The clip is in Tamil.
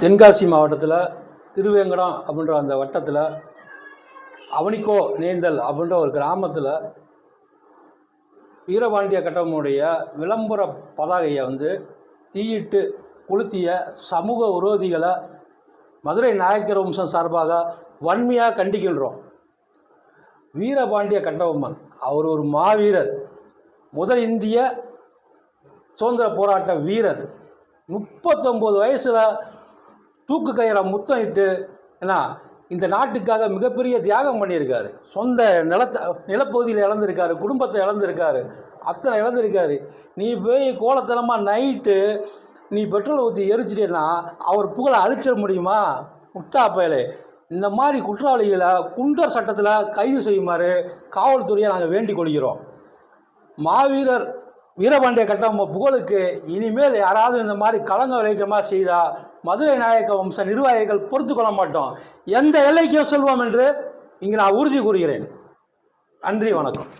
தென்காசி மாவட்டத்தில் திருவேங்கடம் அப்படின்ற அந்த வட்டத்தில் அவனிக்கோ நேந்தல் அப்படின்ற ஒரு கிராமத்தில் வீரபாண்டிய கட்டபொம்மனுடைய விளம்பர பதாகையை வந்து தீயிட்டு கொளுத்திய சமூக விரோதிகளை மதுரை நாயக்கர் வம்சம் சார்பாக வன்மையாக கண்டிக்கின்றோம். வீரபாண்டிய கட்டபொம்மன் அவர் ஒரு மாவீரர் முதல் இந்திய சுதந்திர போராட்ட வீரர். முப்பத்தொம்போது வயசில் தூக்கு கயிறை முத்தம் இட்டு என்ன இந்த நாட்டுக்காக மிகப்பெரிய தியாகம் பண்ணியிருக்காரு. சொந்த நிலத்தை நிலப்பகுதியில் இழந்திருக்காரு குடும்பத்தை இழந்திருக்காரு அத்தனை இழந்திருக்காரு. நீ போய் கோலத்தனமாக நைட்டு நீ பெட்ரோல் ஊற்றி எரிச்சிட்டேன்னா அவர் புகழை அழிச்சிட முடியுமா? முட்டா பயலே. இந்த மாதிரி குற்றவாளிகளை குண்டர் சட்டத்தில் கைது செய்யுமாறு காவல்துறையை நாங்கள் வேண்டிக் கொள்கிறோம். மாவீரர் வீரபாண்டிய கட்டபொம்ம புகழுக்கு இனிமேல் யாராவது இந்த மாதிரி கலங்க விளைக்கிற மாதிரி செய்தால் மதுரை நாயக்க வம்ச நிர்வாகிகள் பொறுத்து கொள்ள மாட்டோம். எந்த எல்லைக்கும் செல்வோம் என்று இங்கு நான் உறுதி கூறுகிறேன். நன்றி வணக்கம்.